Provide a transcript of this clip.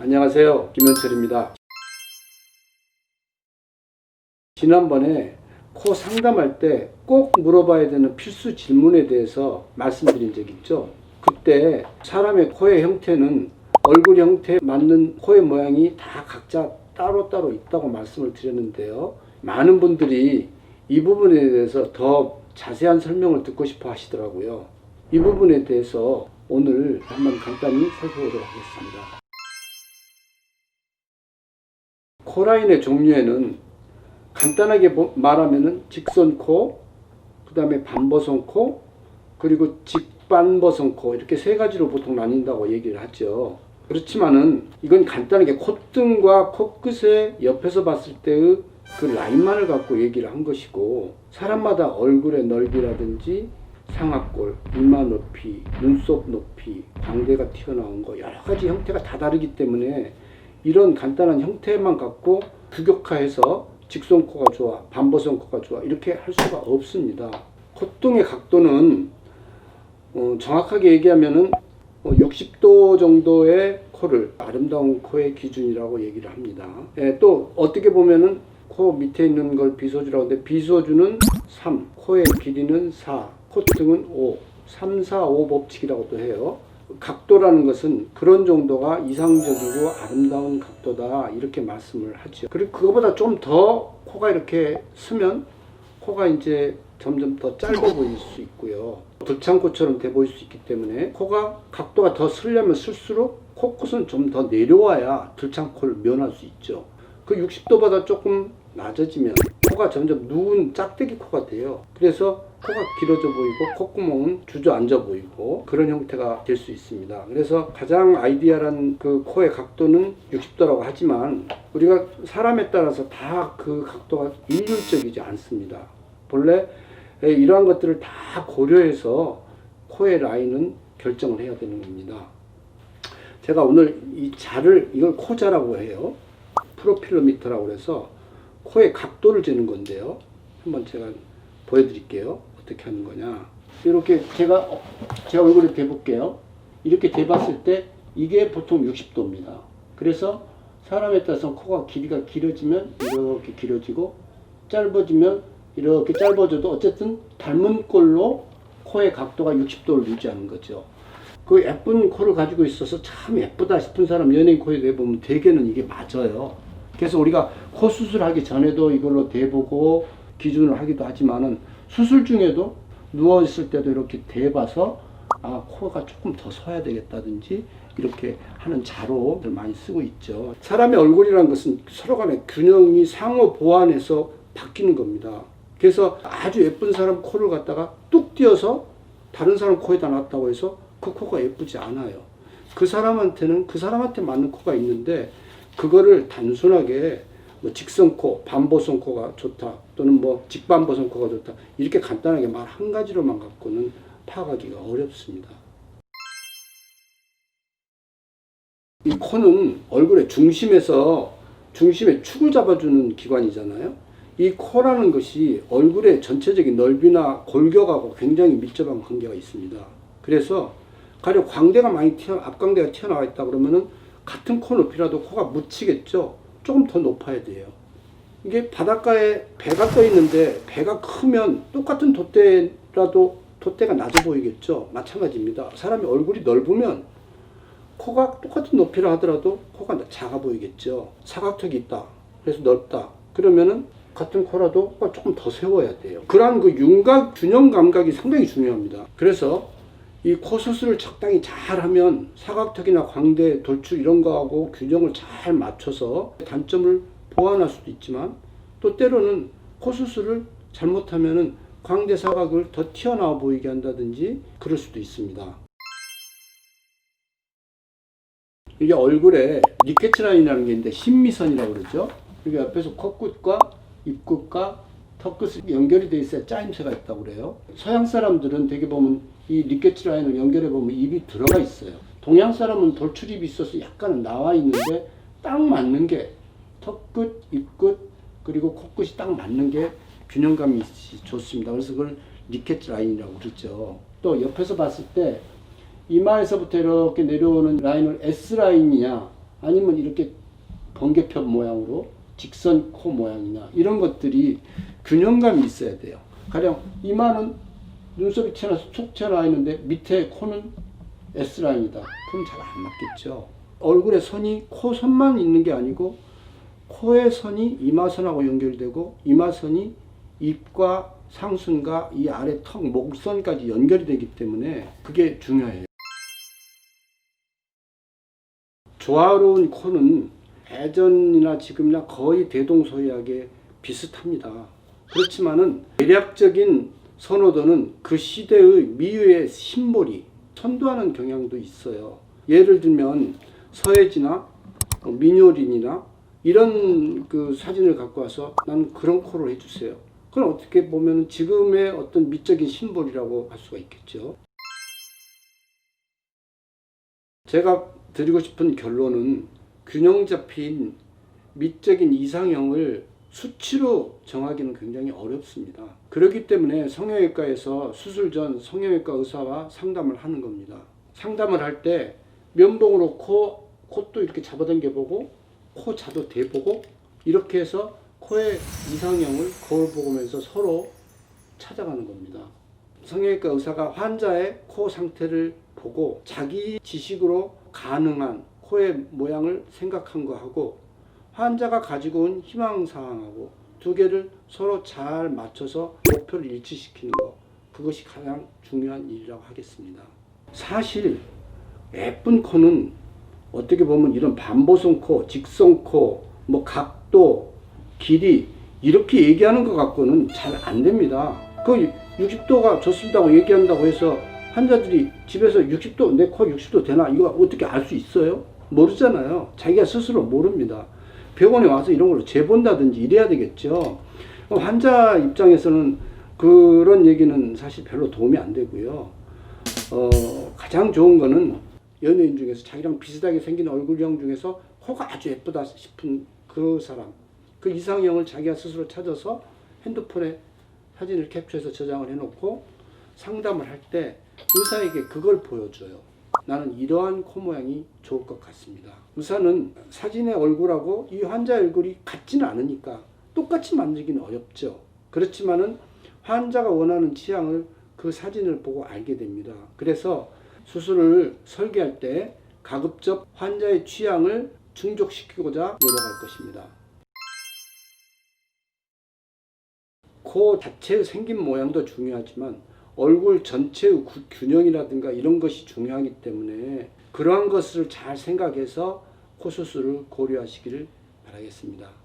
안녕하세요. 김현철입니다. 지난번에 코 상담할 때 꼭 물어봐야 되는 필수 질문에 대해서 말씀드린 적 있죠. 그때 사람의 코의 형태는 얼굴 형태에 맞는 코의 모양이 다 각자 따로따로 있다고 말씀을 드렸는데요. 많은 분들이 이 부분에 대해서 더 자세한 설명을 듣고 싶어 하시더라고요. 이 부분에 대해서 오늘 한번 간단히 살펴보도록 하겠습니다. 코라인의 종류에는 간단하게 뭐- 말하면은 직선코, 그 다음에 반버선코, 그리고 직반버선코 이렇게 세 가지로 보통 나뉜다고 얘기를 하죠. 그렇지만은 이건 간단하게 콧등과 코끝의 옆에서 봤을 때의 그 라인만을 갖고 얘기를 한 것이고 사람마다 얼굴의 넓이라든지 상악골, 이마 높이, 눈썹 높이, 광대가 튀어나온 거 여러 가지 형태가 다 다르기 때문에 이런 간단한 형태만 갖고 규격화해서 직선코가 좋아, 반버선코가 좋아 이렇게 할 수가 없습니다. 콧등의 각도는 어, 정확하게 얘기하면은 어, 60도 정도의 코를 아름다운 코의 기준이라고 얘기를 합니다. 예, 또 어떻게 보면은 코 밑에 있는 걸 비소주라고 하는데 비소주는 3, 코의 길이는 4, 콧등은 5, 3, 4, 5 법칙이라고도 해요. 각도라는 것은 그런 정도가 이상적이고 아름다운 각도다 이렇게 말씀을 하죠. 그리고 그거보다 좀 더 코가 이렇게 쓰면 코가 이제 점점 더 짧아 보일 수 있고요. 들창코처럼 돼 보일 수 있기 때문에 코가 각도가 더 쓰려면 쓸수록 코끝은 좀 더 내려와야 들창코를 면할 수 있죠. 그 60도보다 조금 낮아지면 코가 점점 누운 짝대기 코가 돼요. 그래서 코가 길어져 보이고 콧구멍은 주저앉아 보이고 그런 형태가 될 수 있습니다. 그래서 가장 아이디어한 그 코의 각도는 60도라고 하지만 우리가 사람에 따라서 다 그 각도가 일률적이지 않습니다. 본래 이러한 것들을 다 고려해서 코의 라인은 결정을 해야 되는 겁니다. 제가 오늘 이 자를 이걸 코자라고 해요. 프로필로미터라고 해서 코의 각도를 재는 건데요. 한번 제가 보여드릴게요. 어떻게 하는 거냐. 이렇게 제가 어, 제 얼굴을 대볼게요. 이렇게 대봤을 때 이게 보통 60도입니다. 그래서 사람에 따라서 코가 길이가 길어지면 이렇게 길어지고 짧아지면 이렇게 짧아져도 어쨌든 닮은 꼴로 코의 각도가 60도를 유지하는 거죠. 그 예쁜 코를 가지고 있어서 참 예쁘다 싶은 사람 연예인 코에 대보면 대개는 이게 맞아요. 그래서 우리가 코 수술하기 전에도 이걸로 대보고 기준을 하기도 하지만은 수술 중에도 누워 있을 때도 이렇게 대봐서 아 코가 조금 더 서야 되겠다든지 이렇게 하는 자로들 많이 쓰고 있죠. 사람의 얼굴이라는 것은 서로 간의 균형이 상호 보완해서 바뀌는 겁니다. 그래서 아주 예쁜 사람 코를 갖다가 뚝 띄어서 다른 사람 코에다 놨다고 해서 그 코가 예쁘지 않아요. 그 사람한테는 그 사람한테 맞는 코가 있는데 그거를 단순하게 뭐 직선코, 반보선코가 좋다 또는 뭐 직반보선코가 좋다 이렇게 간단하게 말 한 가지로만 갖고는 파악하기가 어렵습니다. 이 코는 얼굴의 중심에서 중심의 축을 잡아주는 기관이잖아요. 이 코라는 것이 얼굴의 전체적인 넓이나 골격하고 굉장히 밀접한 관계가 있습니다. 그래서 가령 광대가 많이 튀어 앞광대가 튀어나와 있다 그러면은 같은 코 높이라도 코가 묻히겠죠. 조금 더 높아야 돼요. 이게 바닷가에 배가 떠 있는데 배가 크면 똑같은 돛대라도 돛대가 낮아 보이겠죠. 마찬가지입니다. 사람이 얼굴이 넓으면 코가 똑같은 높이라 하더라도 코가 작아 보이겠죠. 사각턱이 있다. 그래서 넓다. 그러면은 같은 코라도 코가 조금 더 세워야 돼요. 그러한 그 윤곽 균형 감각이 상당히 중요합니다. 그래서 이 코 수술을 적당히 잘 하면 사각턱이나 광대, 돌출 이런 거하고 균형을 잘 맞춰서 단점을 보완할 수도 있지만 또 때로는 코 수술을 잘못하면은 광대 사각을 더 튀어나와 보이게 한다든지 그럴 수도 있습니다. 이게 얼굴에 리케츠 라인이라는 게 있는데 심미선이라고 그러죠. 이게 옆에서 코끝과 입끝과 턱끝이 연결이 돼 있어야 짜임새가 있다고 그래요. 서양 사람들은 되게 보면 이 리케츠 라인을 연결해 보면 입이 들어가 있어요. 동양 사람은 돌출입이 있어서 약간은 나와 있는데 딱 맞는 게 턱끝, 입끝 그리고 코끝이 딱 맞는 게 균형감이 좋습니다. 그래서 그걸 리케츠 라인이라고 그러죠. 또 옆에서 봤을 때 이마에서부터 이렇게 내려오는 라인을 S 라인이냐 아니면 이렇게 번개편 모양으로 직선 코 모양이나 이런 것들이 균형감이 있어야 돼요. 가령 이마는 눈썹이 튀어나와서 툭 튀어나와 있는데 밑에 코는 S라인이다. 그럼 잘 안 맞겠죠. 얼굴에 선이 코 선만 있는 게 아니고 코의 선이 이마선하고 연결되고 이마선이 입과 상순과 이 아래 턱 목선까지 연결이 되기 때문에 그게 중요해요. 조화로운 코는 예전이나 지금이나 거의 대동소이하게 비슷합니다. 그렇지만은 대략적인 선호도는 그 시대의 미의 심볼이 선도하는 경향도 있어요. 예를 들면 서예지나 어, 민요린이나 이런 그 사진을 갖고 와서 나는 그런 코를 해주세요. 그럼 어떻게 보면 지금의 어떤 미적인 심볼이라고 할 수가 있겠죠. 제가 드리고 싶은 결론은 균형 잡힌 미적인 이상형을 수치로 정하기는 굉장히 어렵습니다. 그렇기 때문에 성형외과에서 수술 전 성형외과 의사와 상담을 하는 겁니다. 상담을 할 때 면봉으로 코, 콧도 이렇게 잡아당겨 보고 코 자도 대보고 이렇게 해서 코의 이상형을 거울 보면서 서로 찾아가는 겁니다. 성형외과 의사가 환자의 코 상태를 보고 자기 지식으로 가능한 코의 모양을 생각한 거하고 환자가 가지고 온 희망 사항하고 두 개를 서로 잘 맞춰서 목표를 일치시키는 거 그것이 가장 중요한 일이라고 하겠습니다. 사실 예쁜 코는 어떻게 보면 이런 반보성 코, 직선 코, 뭐 각도, 길이 이렇게 얘기하는 것 갖고는 잘 안 됩니다. 그 60도가 좋습니다고 얘기한다고 해서 환자들이 집에서 60도 내 코 60도 되나 이거 어떻게 알 수 있어요? 모르잖아요. 자기가 스스로 모릅니다. 병원에 와서 이런 걸로 재본다든지 이래야 되겠죠. 환자 입장에서는 그런 얘기는 사실 별로 도움이 안 되고요. 어, 가장 좋은 거는 연예인 중에서 자기랑 비슷하게 생긴 얼굴형 중에서 코가 아주 예쁘다 싶은 그 사람, 그 이상형을 자기가 스스로 찾아서 핸드폰에 사진을 캡처해서 저장을 해놓고 상담을 할 때 의사에게 그걸 보여줘요. 나는 이러한 코 모양이 좋을 것 같습니다. 의사는 사진의 얼굴하고 이 환자의 얼굴이 같지는 않으니까 똑같이 만들기는 어렵죠. 그렇지만은 환자가 원하는 취향을 그 사진을 보고 알게 됩니다. 그래서 수술을 설계할 때 가급적 환자의 취향을 충족시키고자 노력할 것입니다. 코 자체의 생긴 모양도 중요하지만 얼굴 전체의 구- 균형이라든가 이런 것이 중요하기 때문에 그러한 것을 잘 생각해서 코 수술을 고려하시기를 바라겠습니다.